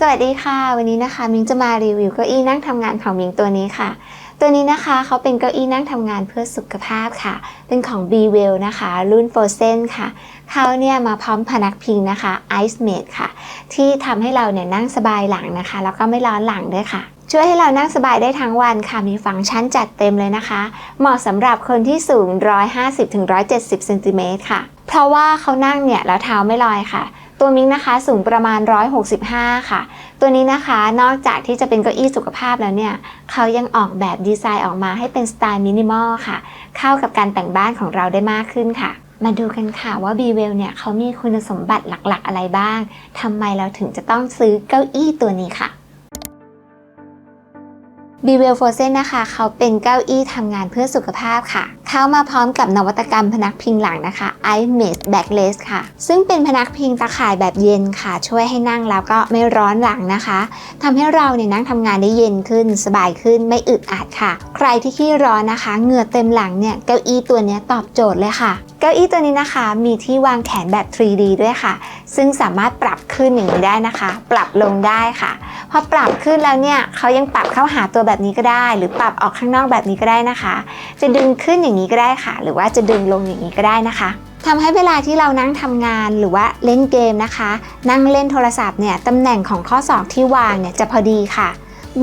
สวัสดีค่ะ วันนี้นะคะมิงจะมารีวิวเก้าอี้นั่งทำงานของมิงตัวนี้ค่ะ ตัวนี้นะคะเขาเป็นเก้าอี้นั่งทำงานเพื่อสุขภาพค่ะ เป็นของ b w e l l นะคะ รุ่น Frozen ค่ะเขาเนี่ยมาพร้อมพนักพิงนะคะ Ice Mate ค่ะ ที่ทำให้เราเนี่ยนั่งสบายหลังนะคะ แล้วก็ไม่ร้อนหลังด้วยค่ะช่วยให้เรานั่งสบายได้ทั้งวันค่ะ มีฟังก์ชันจัดเต็มเลยนะคะ เหมาะสำหรับคนที่สูง 150-170เซนติเมตรค่ะ เพราะว่าเขานั่งเนี่ยแล้วเท้าไม่ลอยค่ะ ตัวมิงนะคะสูงประมาณ 165 ค่ะ ตัวนี้นะคะนอกจากที่จะเป็นเก้าอี้สุขภาพแล้วเนี่ย เขายังออกแบบดีไซน์ออกมาให้เป็นสไตล์มินิมอลค่ะ เข้ากับการแต่งบ้านของเราได้มากขึ้นค่ะ มาดูกันค่ะว่า b w e l l เนี่ยเขามีคุณสมบัติหลักๆ อะไรบ้างทำไมเราถึงจะต้องซื้อเก้าอี้ตัวนี้ค่ะ b w e l l Frozen นะคะเขาเป็นเก้าอี้ทำงานเพื่อสุขภาพค่ะ เข้ามาพร้อมกับนวัตกรรมพนักพิงหลังนะคะ Ice Mate Backless ค่ะ ซึ่งเป็นพนักพิงตะข่ายแบบเย็นค่ะ ช่วยให้นั่งแล้วก็ไม่ร้อนหลังนะคะทำให้เราเนี่ยนั่งทำงานได้เย็นขึ้น สบายขึ้นไม่อึดอัดค่ะ ใครที่ขี้ร้อนนะคะ เหงื่อเต็มหลังเนี่ยเก้าอี้ตัวนี้ตอบโจทย์เลยค่ะเก้าอี้ตัวนี้นะคะ มีที่วางแขนแบบ 3D ด้วยค่ะ ซึ่งสามารถปรับขึ้นอย่างนี้ได้นะคะ ปรับลงได้ค่ะ พอปรับขึ้นแล้วเนี่ยเขายังปรับเข้าหาตัวแบบนี้ก็ได้ หรือปรับออกข้างนอกแบบนี้ก็ได้นะคะ จะดึงขึ้นอย่างนี้ก็ได้ค่ะ หรือว่าจะดึงลงอย่างนี้ก็ได้นะคะทำให้เวลาที่เรานั่งทำงานหรือว่าเล่นเกมนะคะ นั่งเล่นโทรศัพท์เนี่ยตำแหน่งของข้อศอกที่วางเนี่ยจะพอดีค่ะ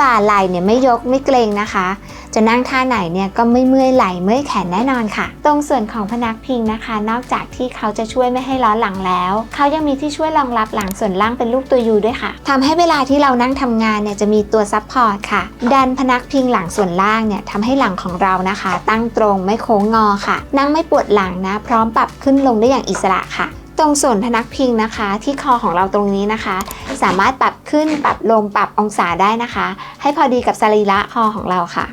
บ่าไหล่เนี่ยไม่ยกไม่เกรงนะคะ จะนั่งท่าไหนเนี่ยก็ไม่เมื่อยไหล่เมื่อยแขนแน่นอนค่ะ ตรงส่วนของพนักพิงนะคะ นอกจากที่เขาจะช่วยไม่ให้ล้อหลังแล้วเขายังมีที่ช่วยรองรับหลังส่วนล่างเป็นรูปตัวยูด้วยค่ะทำให้เวลาที่เรานั่งทำงานเนี่ยจะมีตัวซับพอร์ตค่ะ ดันพนักพิงหลังส่วนล่างเนี่ยทำให้หลังของเรานะคะ ตั้งตรงไม่โค้งงอค่ะ นั่งไม่ปวดหลังนะ พร้อมปรับขึ้นลงได้อย่างอิสระค่ะ รงส่วนพนักพิงนะคะ ที่คอของเราตรงนี้นะคะ สามารถปรับขึ้นปรับลงปรับองศาได้นะคะ ให้พอดีกับสรีระคอของเราค่ะ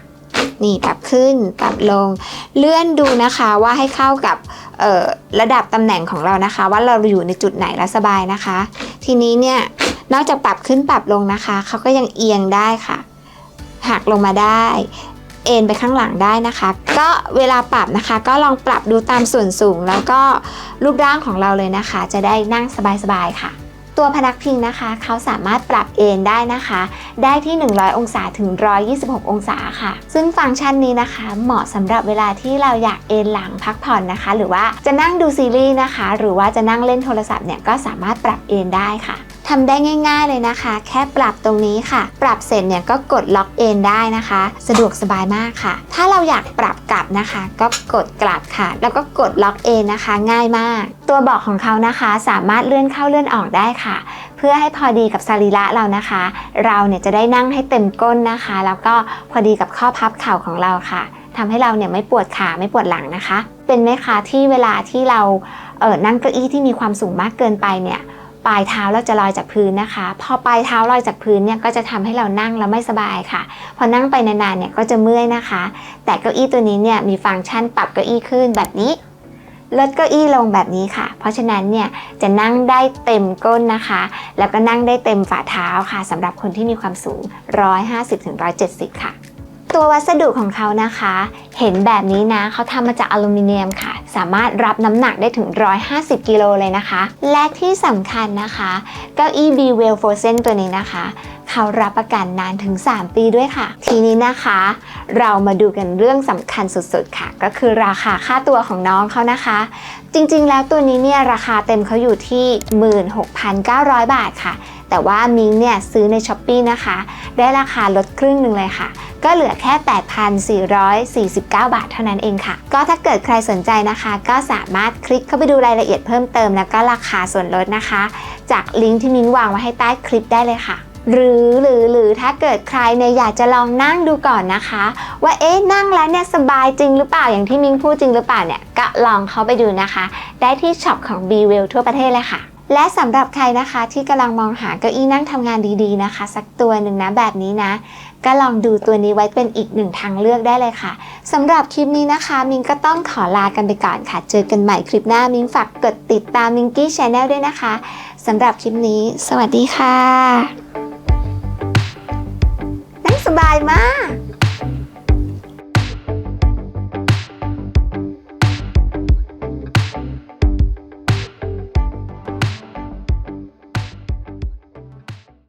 นี่ปรับขึ้นปรับลง เลื่อนดูนะคะว่าให้เข้ากับระดับตำแหน่งของเรานะคะ ว่าเราอยู่ในจุดไหนแล้วสบายนะคะ ทีนี้เนี่ยนอกจากปรับขึ้นปรับลงนะคะเขาก็ยังเอียงได้ค่ะหักลงมาได้ เอ็นไปข้างหลังได้นะคะ ก็เวลาปรับนะคะ ก็ลองปรับดูตามส่วนสูง แล้วก็รูปร่างของเราเลยนะคะ จะได้นั่งสบายๆค่ะตัวพนักพิงนะคะ เขาสามารถปรับเอนได้นะคะ ได้ที่ 100 องศาถึง 126 องศาค่ะ ซึ่งฟังก์ชันนี้นะคะ เหมาะสำหรับเวลาที่เราอยากเอนหลังพักผ่อนนะคะ หรือว่าจะนั่งดูซีรีส์นะคะ หรือว่าจะนั่งเล่นโทรศัพท์เนี่ยก็สามารถปรับเอนได้ค่ะ ทำได้ง่าย ๆเลยนะคะ แค่ปรับตรงนี้ค่ะ ปรับเสร็จเนี่ยก็กดล็อกเอนได้นะคะ สะดวกสบายมากค่ะ ถ้าเราอยากปรับกลับนะคะ ก็กดกลับค่ะ แล้วก็กดล็อกเอนนะคะ ง่ายมาก ตัวเบอกของเขานะคะสามารถเลื่อนเข้าเลื่อนออกได้ค่ะ เพื่อให้พอดีกับสรีระเรานะคะ เราเนี่ยจะได้นั่งให้เต็มก้นนะคะ แล้วก็พอดีกับข้อพับเข่าของเราค่ะทำให้เราเนี่ยไม่ปวดขาไม่ปวดหลังนะคะ เป็นไหมคะที่เวลาที่เราเออนั่งเก้าอี้ที่มีความสูงมากเกินไปเนี่ย ปลายเท้าเราจะลอยจากพื้นนะคะ พอปลายเท้าลอยจากพื้นเนี่ยก็จะทำให้เรานั่งแล้วไม่สบายค่ะ พอนั่งไปนานๆเนี่ยก็จะเมื่อยนะคะ แต่เก้าอี้ตัวนี้เนี่ยมีฟังก์ชันปรับเก้าอี้ขึ้นแบบนี้ลดเก้าอี้ลงแบบนี้ค่ะ เพราะฉะนั้นเนี่ยจะนั่งได้เต็มก้นนะคะ แล้วก็นั่งได้เต็มฝ่าเท้าค่ะสำหรับคนที่มีความสูง 150-170 ค่ะ ตัววัสดุของเขานะคะ เห็นแบบนี้นะเขาทำมาจากอลูมิเนียมค่ะ สามารถรับน้ำหนักได้ถึง 150 กิโลเลยนะคะ และที่สำคัญนะคะ เก้าอี้ b w e l l Frozen ตัวนี้นะคะเขารับประกันนานถึง 3 ปีด้วยค่ะ ทีนี้นะคะ เรามาดูกันเรื่องสำคัญสุดๆค่ะ ก็คือราคาค่าตัวของน้องเขานะคะ จริงๆ แล้วตัวนี้เนี่ยราคาเต็มเขาอยู่ที่ 16,900 บาทค่ะ แต่ว่ามิงเนี่ยซื้อใน s h อ p e e นะคะ ได้ราคาลดครึ่งหนึ่งเลยค่ะ ก็เหลือแค่ 8,449 บาทเท่านั้นเองค่ะ ก็ถ้าเกิดใครสนใจนะคะ ก็สามารถคลิกเข้าไปดูรายละเอียดเพิ่มเติมแล้วก็ราคาส่วนลดนะคะ จากลิงก์ที่มิ้งวางไว้ให้ใต้คลิปได้เลยค่ะหรือหรือหรือถ้าเกิดใครเนี่ยอยากจะลองนั่งดูก่อนนะคะ ว่าเอ๊ะนั่งแล้วเนี่ยสบายจริงหรือเปล่าอย่างที่มิ้งพูดจริงหรือเปล่าเนี่ยก็ลองเข้าไปดูนะคะ ได้ที่ช็อปของ b w e l l ทั่วประเทศเลยค่ะ และสำหรับใครนะคะที่กำลังมองหาเก้าอี้นั่งทำงานดีๆนะคะ สักตัวหนึ่งนะแบบนี้นะ ก็ลองดูตัวนี้ไว้เป็นอีกหนึ่งทางเลือกได้เลยค่ะสำหรับคลิปนี้นะคะ มิงก็ต้องขอลากันไปก่อนค่ะ เจอกันใหม่คลิปหน้ามิงฝากกดติดตามมิงกี้ชาแนลด้วยนะคะสำหรับคลิปนี้ สวัสดีค่ะนั่งสบายมาก